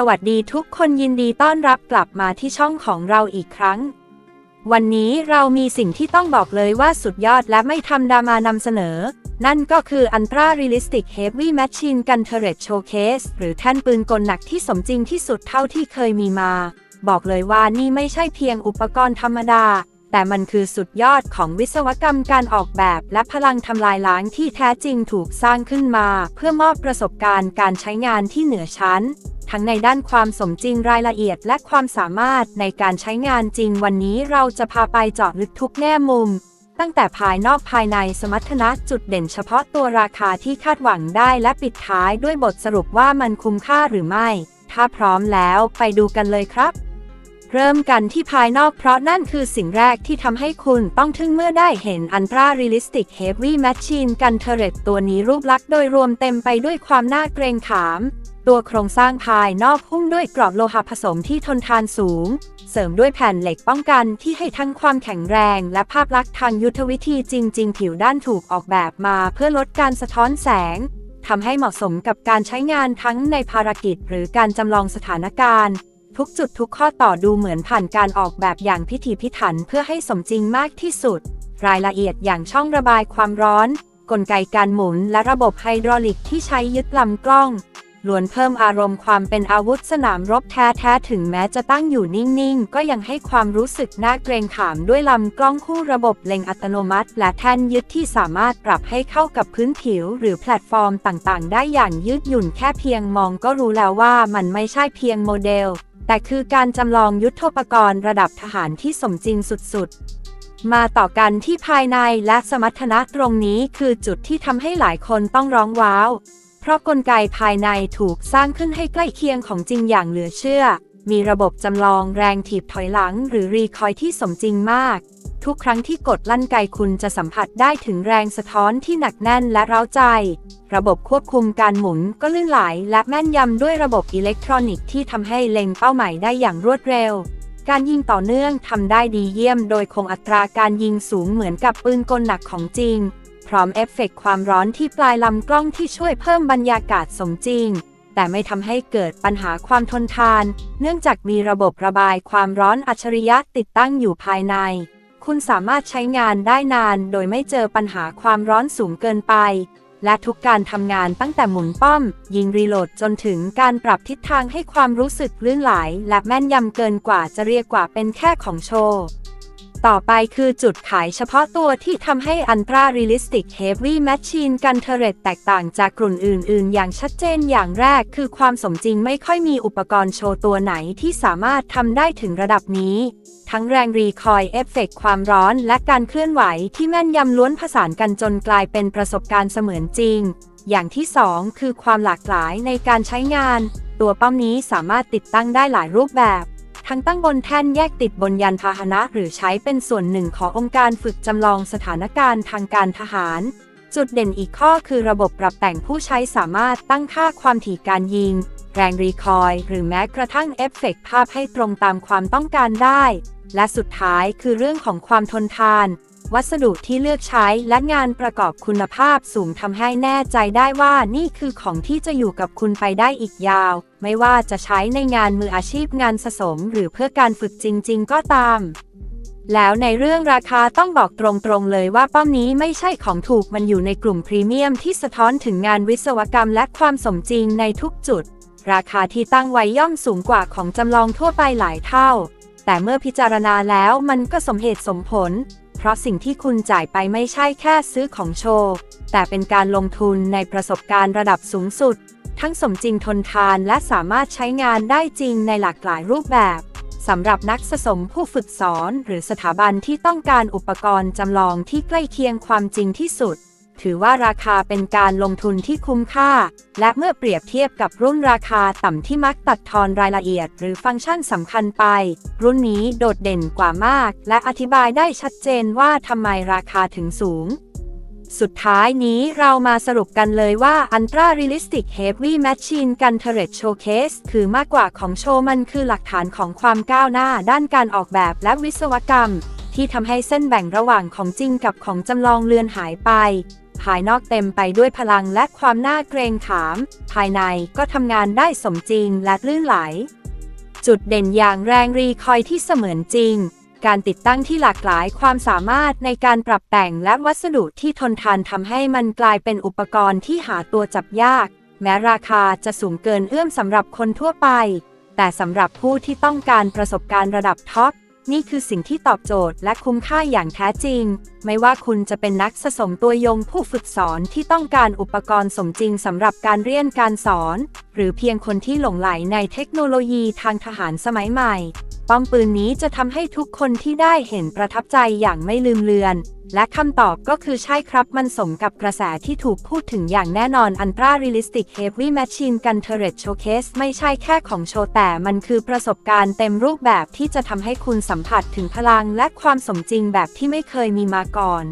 สวัสดีทุกคนยินดีต้อนรับกลับมาที่ช่องของเราอีกครั้ง วันนี้เรามีสิ่งที่ต้องบอกเลยว่าสุดยอดและไม่ธรรมดามานำเสนอ นั่นก็คือ Ultra Realistic Heavy Machine Gun Turret Showcase หรือแท่นปืนกลหนักที่สมจริงที่สุดเท่าที่เคยมีมา บอกเลยว่านี่ไม่ใช่เพียงอุปกรณ์ธรรมดา แต่มันคือสุดยอดของวิศวกรรมการออกแบบ และพลังทำลายล้างที่แท้จริงถูกสร้างขึ้นมา เพื่อมอบประสบการณ์การใช้งานที่เหนือชั้น ทั้งในด้านความสมจริงรายละเอียดและความสามารถในการใช้งานจริงวันนี้เราจะพาไปเจาะลึกทุกแง่มุม ตั้งแต่ภายนอกภายในสมรรถนะจุดเด่นเฉพาะตัวราคาที่คาดหวังได้และปิดท้ายด้วยบทสรุปว่ามันคุ้มค่าหรือไม่ ถ้าพร้อมแล้วไปดูกันเลยครับ เริ่มกันที่ภายนอกเพราะนั่นคือสิ่งแรกที่ทำให้คุณต้องทึ่งเมื่อได้เห็น Ultra Realistic Heavy Machine Gun Turret ตัวนี้รูปลักษณ์โดยรวมเต็มไปด้วยความน่าเกรงขาม ตัวโครงสร้างภายนอกหุ้มด้วยกรอบโลหะผสมที่ทนทานสูง เสริมด้วยแผ่นเหล็กป้องกันที่ให้ทั้งความแข็งแรงและภาพลักษณ์ทางยุทธวิธีจริง ๆ ผิวด้านถูกออกแบบมาเพื่อลดการสะท้อนแสงทำให้เหมาะสมกับการใช้งานทั้งในภารกิจหรือการจำลองสถานการณ์ ทุกจุดทุกข้อต่อดูเหมือนผ่านการออกแบบอย่างพิถีพิถันเพื่อให้สมจริงมากที่สุด รายละเอียดอย่างช่องระบายความร้อน กลไกการหมุนและระบบไฮดรอลิกที่ใช้ยึดลำกล้องล้วนเพิ่มอารมณ์ความเป็นอาวุธสนามรบแท้ๆ ถึงแม้จะตั้งอยู่นิ่ง ๆ ก็ยังให้ความรู้สึกน่าเกรงขามด้วยลำกล้องคู่ระบบเล็งอัตโนมัติ และแท่นยึดที่สามารถปรับให้เข้ากับพื้นผิว หรือแพลตฟอร์มต่างๆ ได้อย่างยืดหยุ่นแค่เพียงมองก็รู้แล้วว่ามันไม่ใช่เพียงโมเดล แต่คือการจำลองยุทธปกรณ์ระดับทหารที่สมจริงสุดๆ มาต่อกันที่ภายในและสมรรถนะตรงนี้คือจุดที่ทำให้หลายคนต้องร้องว้าว เพราะกลไกภายในถูกสร้างขึ้นให้ใกล้เคียงของจริงอย่างเหลือเชื่อ มีระบบจำลองแรงถีบถอยหลังหรือรีคอยที่สมจริงมาก ทุกครั้งที่กดลั่นไกคุณจะสัมผัสได้ถึงแรงสะท้อนที่หนักแน่นและเร้าใจ ระบบควบคุมการหมุนก็ลื่นไหลและแม่นยำด้วยระบบอิเล็กทรอนิกส์ที่ทำให้เล็งเป้าหมายได้อย่างรวดเร็ว การยิงต่อเนื่องทำได้ดีเยี่ยม โดยคงอัตราการยิงสูงเหมือนกับปืนกลหนักของจริง พร้อมเอฟเฟกต์ความร้อนที่ปลายลำกล้องที่ช่วยเพิ่มบรรยากาศสมจริงแต่ไม่ทำให้เกิดปัญหาความทนทาน เนื่องจากมีระบบระบายความร้อนอัจฉริยะติดตั้งอยู่ภายใน คุณสามารถใช้งานได้นานโดยไม่เจอปัญหาความร้อนสูงเกินไป และทุกการทำงานตั้งแต่หมุนป้อม ยิงรีโหลดจนถึงการปรับทิศทางให้ความรู้สึกลื่นไหล และแม่นยำเกินกว่าจะเรียกว่าเป็นแค่ของโชว์ ต่อไปคือจุดขายเฉพาะตัวที่ทำให้ Ultra Realistic Heavy Machine Gun Turret แตกต่างจากกลุ่นอื่น ๆ อย่างชัดเจนอย่างแรกคือความสมจริงไม่ค่อยมีอุปกรณ์โชว์ตัวไหนที่สามารถทำได้ถึงระดับนี้ ทั้งแรงรีคอยล์เอฟเฟกต์ความร้อนและการเคลื่อนไหวที่แม่นยำล้วนผสานกันจนกลายเป็นประสบการณ์เสมือนจริง อย่างที่ 2 คือความหลากหลายในการใช้งาน ตัวป้อมนี้สามารถติดตั้งได้หลายรูปแบบ ทั้งตั้งบนแท่นแยกติดบนยานพาหนะ หรือใช้เป็นส่วนหนึ่งขององค์การฝึกจำลองสถานการณ์ทางการทหาร จุดเด่นอีกข้อคือระบบปรับแต่งผู้ใช้สามารถตั้งค่าความถี่การยิง แรงรีคอยล์หรือแม้กระทั่งเอฟเฟกต์ภาพให้ตรงตามความต้องการได้ และสุดท้ายคือเรื่องของความทนทาน วัสดุที่เลือกใช้และงานประกอบคุณภาพสูงทำให้แน่ใจได้ว่านี่คือของที่จะอยู่กับคุณไปได้อีกยาวไม่ว่าจะใช้ในงานมืออาชีพงานสะสมหรือเพื่อการฝึกจริง ๆ ก็ตาม แล้วในเรื่องราคาต้องบอกตรงๆเลยว่าป้อมนี้ไม่ใช่ของถูกมันอยู่ในกลุ่มพรีเมียมที่สะท้อนถึงงานวิศวกรรมและความสมจริงในทุกจุด ราคาที่ตั้งไว้ย่อมสูงกว่าของจำลองทั่วไปหลายเท่า แต่เมื่อพิจารณาแล้วมันก็สมเหตุสมผล เพราะสิ่งที่คุณจ่ายไปไม่ใช่แค่ซื้อของโชว์ แต่เป็นการลงทุนในประสบการณ์ระดับสูงสุด ทั้งสมจริงทนทานและสามารถใช้งานได้จริงในหลากหลายรูปแบบสำหรับนักสะสมผู้ฝึกสอนหรือสถาบันที่ต้องการอุปกรณ์จำลองที่ใกล้เคียงความจริงที่สุด ถือว่าราคาเป็นการลงทุนที่คุ้มค่า และเมื่อเปรียบเทียบกับรุ่นราคาต่ำที่มักตัดทอนรายละเอียด หรือฟังก์ชันสำคัญไป รุ่นนี้โดดเด่นกว่ามาก และอธิบายได้ชัดเจนว่าทำไมราคาถึงสูง สุดท้ายนี้เรามาสรุปกันเลยว่า Ultra Realistic Heavy Machine Gun Turret Showcase คือมากกว่าของโชว์มันคือหลักฐานของความก้าวหน้าด้านการออกแบบและวิศวกรรม ที่ทำให้เส้นแบ่งระหว่างของจริงกับของจำลองเลือนหายไป ภายนอกเต็มไปด้วยพลังและความน่าเกรงขาม ภายในก็ทำงานได้สมจริงและลื่นไหล จุดเด่นอย่างแรงรีคอยที่เสมือนจริง การติดตั้งที่หลากหลายความสามารถในการปรับแต่งและวัสดุที่ทนทานทำให้มันกลายเป็นอุปกรณ์ที่หาตัวจับยาก แม้ราคาจะสูงเกินเอื้อมสำหรับคนทั่วไป แต่สำหรับผู้ที่ต้องการประสบการณ์ระดับท็อปนี่คือสิ่งที่ตอบโจทย์และคุ้มค่าอย่างแท้จริง ไม่ว่าคุณจะเป็นนักสะสมตัวยงผู้ฝึกสอนที่ต้องการอุปกรณ์สมจริงสำหรับการเรียนการสอน หรือเพียงคนที่หลงไหลในเทคโนโลยีทางทหารสมัยใหม่ ป้อมปืนนี้จะทำให้ทุกคนที่ได้เห็นประทับใจอย่างไม่ลืมเลือน และคำตอบก็คือใช่ครับมันสมกับกระแสที่ถูกพูดถึงอย่างแน่นอนอันตราเรียลิสติกเฮฟวี่แมชชีนกันเทเรตโชเคสไม่ใช่แค่ของโชว์แต่มันคือประสบการณ์เต็มรูปแบบที่จะทำให้คุณสัมผัสถึงพลังและความสมจริงแบบที่ไม่เคยมีมาก่อน